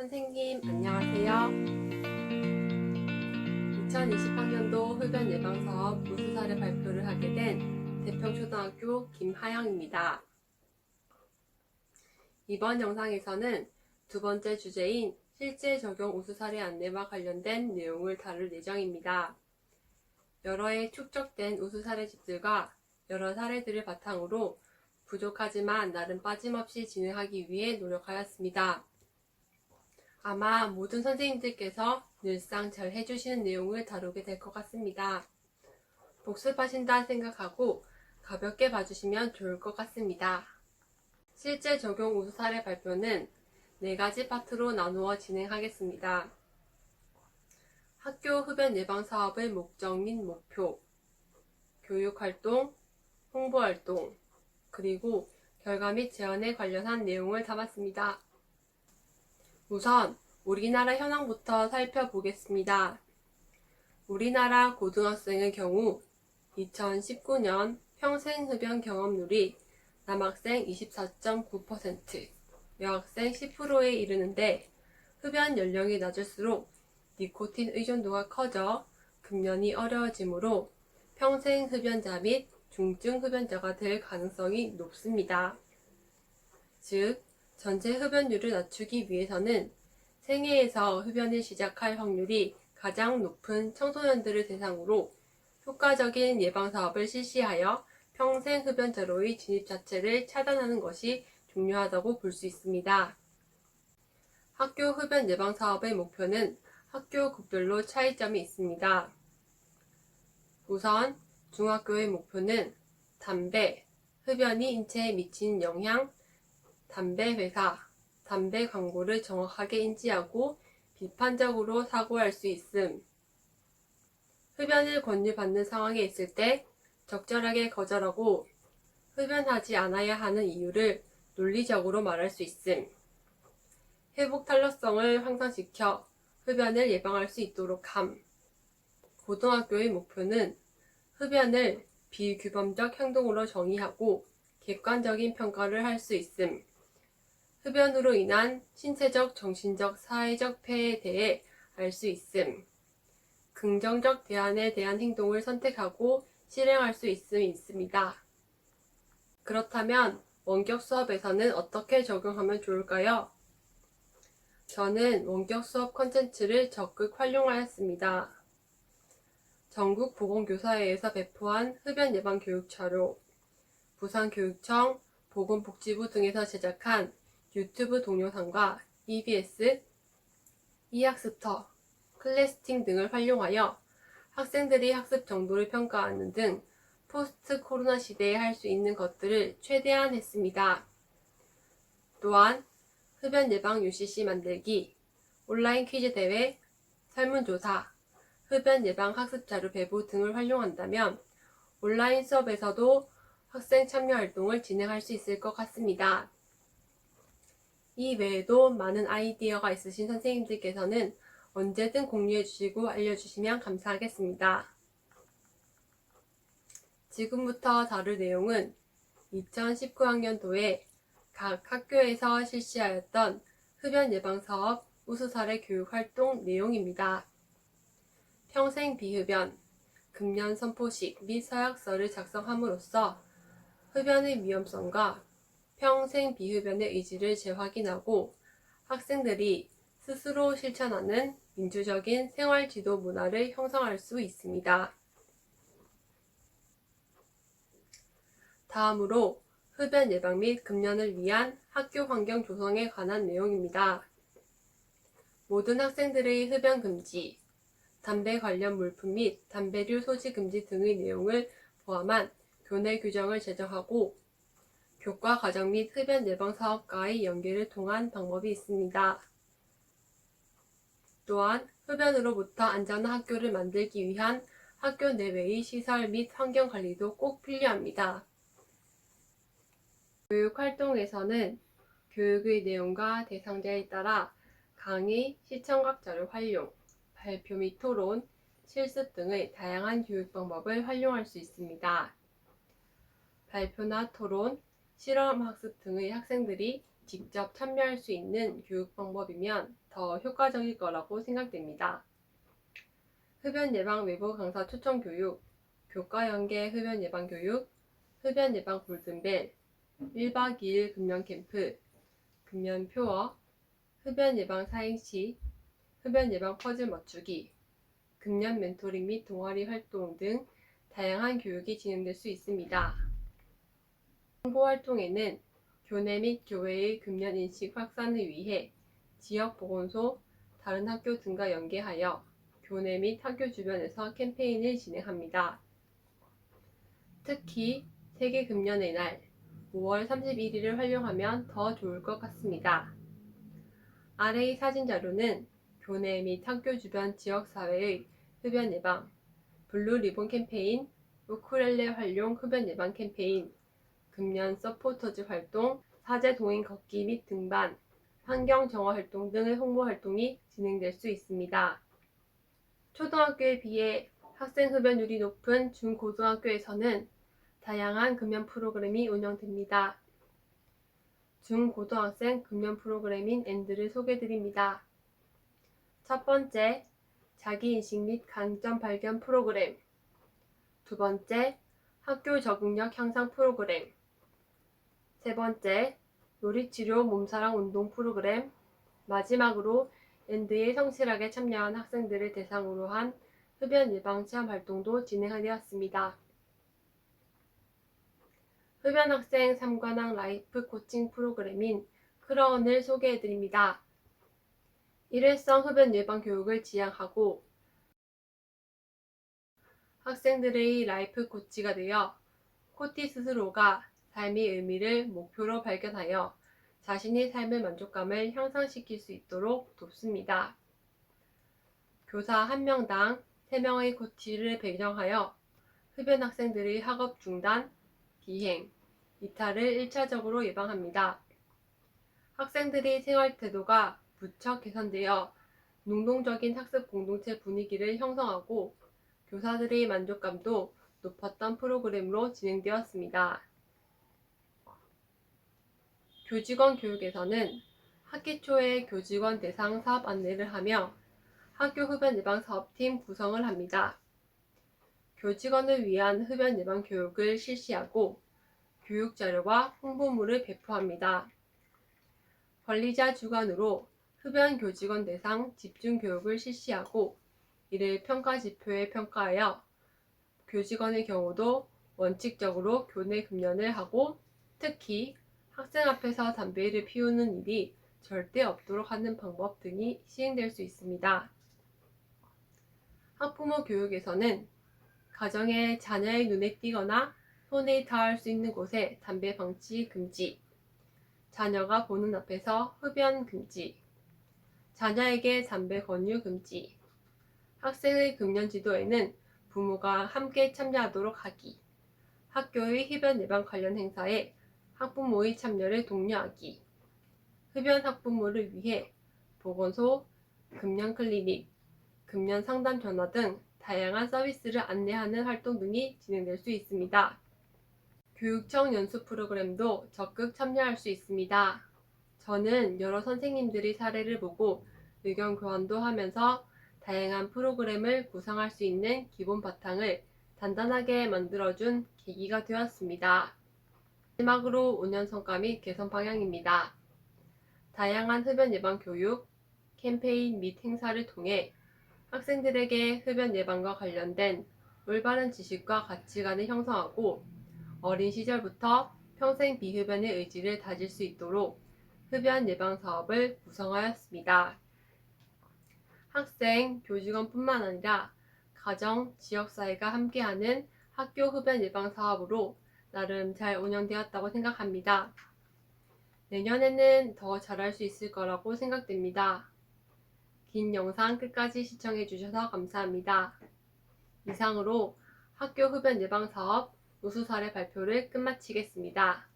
선생님, 안녕하세요. 2020학년도 흡연 예방 사업 우수 사례 발표를 하게 된 대평초등학교 김하영입니다. 이번 영상에서는 두 번째 주제인 실제 적용 우수 사례 안내와 관련된 내용을 다룰 예정입니다. 여러 해 축적된 우수 사례 집들과 여러 사례들을 바탕으로 부족하지만 나름 빠짐없이 진행하기 위해 노력하였습니다. 아마 모든 선생님들께서 늘상 잘 해주시는 내용을 다루게 될 것 같습니다. 복습하신다 생각하고 가볍게 봐주시면 좋을 것 같습니다. 실제 적용 우수 사례 발표는 네 가지 파트로 나누어 진행하겠습니다. 학교 흡연 예방 사업의 목적 및 목표, 교육 활동, 홍보 활동, 그리고 결과 및 제안에 관련한 내용을 담았습니다. 우선 우리나라 현황부터 살펴보겠습니다. 우리나라 고등학생의 경우 2019년 평생 흡연 경험률이 남학생 24.9%, 여학생 10%에 이르는데 흡연 연령이 낮을수록 니코틴 의존도가 커져 금연이 어려워지므로 평생 흡연자 및 중증 흡연자가 될 가능성이 높습니다. 즉, 전체 흡연율을 낮추기 위해서는 생애에서 흡연을 시작할 확률이 가장 높은 청소년들을 대상으로 효과적인 예방 사업을 실시하여 평생 흡연자로의 진입 자체를 차단하는 것이 중요하다고 볼 수 있습니다. 학교 흡연 예방 사업의 목표는 학교 급별로 차이점이 있습니다. 우선 중학교의 목표는 담배, 흡연이 인체에 미친 영향, 담배 회사, 담배 광고를 정확하게 인지하고 비판적으로 사고할 수 있음. 흡연을 권유받는 상황에 있을 때 적절하게 거절하고 흡연하지 않아야 하는 이유를 논리적으로 말할 수 있음. 회복 탄력성을 향상시켜 흡연을 예방할 수 있도록 함. 고등학교의 목표는 흡연을 비규범적 행동으로 정의하고 객관적인 평가를 할 수 있음. 흡연으로 인한 신체적, 정신적, 사회적 폐해에 대해 알 수 있음. 긍정적 대안에 대한 행동을 선택하고 실행할 수 있음이 있습니다. 그렇다면 원격 수업에서는 어떻게 적용하면 좋을까요? 저는 원격 수업 컨텐츠를 적극 활용하였습니다. 전국 보건교사회에서 배포한 흡연 예방 교육 자료, 부산교육청, 보건복지부 등에서 제작한 유튜브 동영상과 EBS, 이학습터, 클래스팅 등을 활용하여 학생들이 학습 정도를 평가하는 등 포스트 코로나 시대에 할 수 있는 것들을 최대한 했습니다. 또한 흡연 예방 UCC 만들기, 온라인 퀴즈 대회, 설문조사, 흡연 예방 학습 자료 배부 등을 활용한다면 온라인 수업에서도 학생 참여 활동을 진행할 수 있을 것 같습니다. 이 외에도 많은 아이디어가 있으신 선생님들께서는 언제든 공유해 주시고 알려주시면 감사하겠습니다. 지금부터 다룰 내용은 2019학년도에 각 학교에서 실시하였던 흡연 예방 사업 우수 사례 교육 활동 내용입니다. 평생 비흡연, 금연 선포식 및 서약서를 작성함으로써 흡연의 위험성과 평생 비흡연의 의지를 재확인하고 학생들이 스스로 실천하는 민주적인 생활 지도 문화를 형성할 수 있습니다. 다음으로 흡연 예방 및 금연을 위한 학교 환경 조성에 관한 내용입니다. 모든 학생들의 흡연 금지, 담배 관련 물품 및 담배류 소지 금지 등의 내용을 포함한 교내 규정을 제정하고 교과 과정 및 흡연 예방 사업과의 연계를 통한 방법이 있습니다. 또한 흡연으로부터 안전한 학교를 만들기 위한 학교 내외의 시설 및 환경 관리도 꼭 필요합니다. 교육 활동에서는 교육의 내용과 대상자에 따라 강의, 시청각 자료 활용, 발표 및 토론, 실습 등의 다양한 교육 방법을 활용할 수 있습니다. 발표나 토론, 실험 학습 등의 학생들이 직접 참여할 수 있는 교육 방법이면 더 효과적일 거라고 생각됩니다. 흡연 예방 외부 강사 초청 교육, 교과 연계 흡연 예방 교육, 흡연 예방 골든벨, 1박 2일 금연 캠프, 금연 표어, 흡연 예방 사행시, 흡연 예방 퍼즐 맞추기, 금연 멘토링 및 동아리 활동 등 다양한 교육이 진행될 수 있습니다. 홍보 활동에는 교내 및 교회의 금연 인식 확산을 위해 지역 보건소, 다른 학교 등과 연계하여 교내 및 학교 주변에서 캠페인을 진행합니다. 특히 세계 금연의 날 5월 31일을 활용하면 더 좋을 것 같습니다. 아래의 사진 자료는 교내 및 학교 주변 지역사회의 흡연 예방, 블루 리본 캠페인, 우쿨렐레 활용 흡연 예방 캠페인, 금연 서포터즈 활동, 사제 동행 걷기 및 등반, 환경 정화 활동 등의 홍보 활동이 진행될 수 있습니다. 초등학교에 비해 학생 흡연율이 높은 중고등학교에서는 다양한 금연 프로그램이 운영됩니다. 중고등학생 금연 프로그램인 엔드를 소개드립니다. 첫 번째, 자기인식 및 강점 발견 프로그램. 두 번째, 학교 적응력 향상 프로그램. 세 번째, 요리치료 몸사랑 운동 프로그램. 마지막으로 엔드에 성실하게 참여한 학생들을 대상으로 한 흡연 예방 체험 활동도 진행하였습니다. 흡연 학생 3관왕 라이프 코칭 프로그램인 크러운을 소개해드립니다. 일회성 흡연 예방 교육을 지향하고 학생들의 라이프 코치가 되어 코티 스스로가 삶의 의미를 목표로 발견하여 자신의 삶의 만족감을 향상시킬 수 있도록 돕습니다. 교사 1명당 3명의 코치를 배정하여 흡연 학생들의 학업 중단, 비행, 이탈을 1차적으로 예방합니다. 학생들의 생활 태도가 무척 개선되어 능동적인 학습 공동체 분위기를 형성하고 교사들의 만족감도 높았던 프로그램으로 진행되었습니다. 교직원 교육에서는 학기 초에 교직원 대상 사업 안내를 하며 학교 흡연 예방 사업팀 구성을 합니다. 교직원을 위한 흡연 예방 교육을 실시하고 교육 자료와 홍보물을 배포합니다. 관리자 주관으로 흡연 교직원 대상 집중 교육을 실시하고 이를 평가 지표에 평가하여 교직원의 경우도 원칙적으로 교내 금연을 하고 특히 학생 앞에서 담배를 피우는 일이 절대 없도록 하는 방법 등이 시행될 수 있습니다. 학부모 교육에서는 가정에 자녀의 눈에 띄거나 손에 닿을 수 있는 곳에 담배 방치 금지, 자녀가 보는 앞에서 흡연 금지, 자녀에게 담배 권유 금지, 학생의 금연 지도에는 부모가 함께 참여하도록 하기, 학교의 흡연 예방 관련 행사에 학부모의 참여를 독려하기, 흡연 학부모를 위해 보건소, 금연 클리닉, 금연 상담 전화 등 다양한 서비스를 안내하는 활동 등이 진행될 수 있습니다. 교육청 연수 프로그램도 적극 참여할 수 있습니다. 저는 여러 선생님들의 사례를 보고 의견 교환도 하면서 다양한 프로그램을 구성할 수 있는 기본 바탕을 단단하게 만들어준 계기가 되었습니다. 마지막으로 5년 성과 및 개선 방향입니다. 다양한 흡연 예방 교육, 캠페인 및 행사를 통해 학생들에게 흡연 예방과 관련된 올바른 지식과 가치관을 형성하고 어린 시절부터 평생 비흡연의 의지를 다질 수 있도록 흡연 예방 사업을 구성하였습니다. 학생, 교직원뿐만 아니라 가정, 지역사회가 함께하는 학교 흡연 예방 사업으로 나름 잘 운영되었다고 생각합니다. 내년에는 더 잘할 수 있을 거라고 생각됩니다. 긴 영상 끝까지 시청해 주셔서 감사합니다. 이상으로 학교 흡연 예방 사업 우수 사례 발표를 끝마치겠습니다.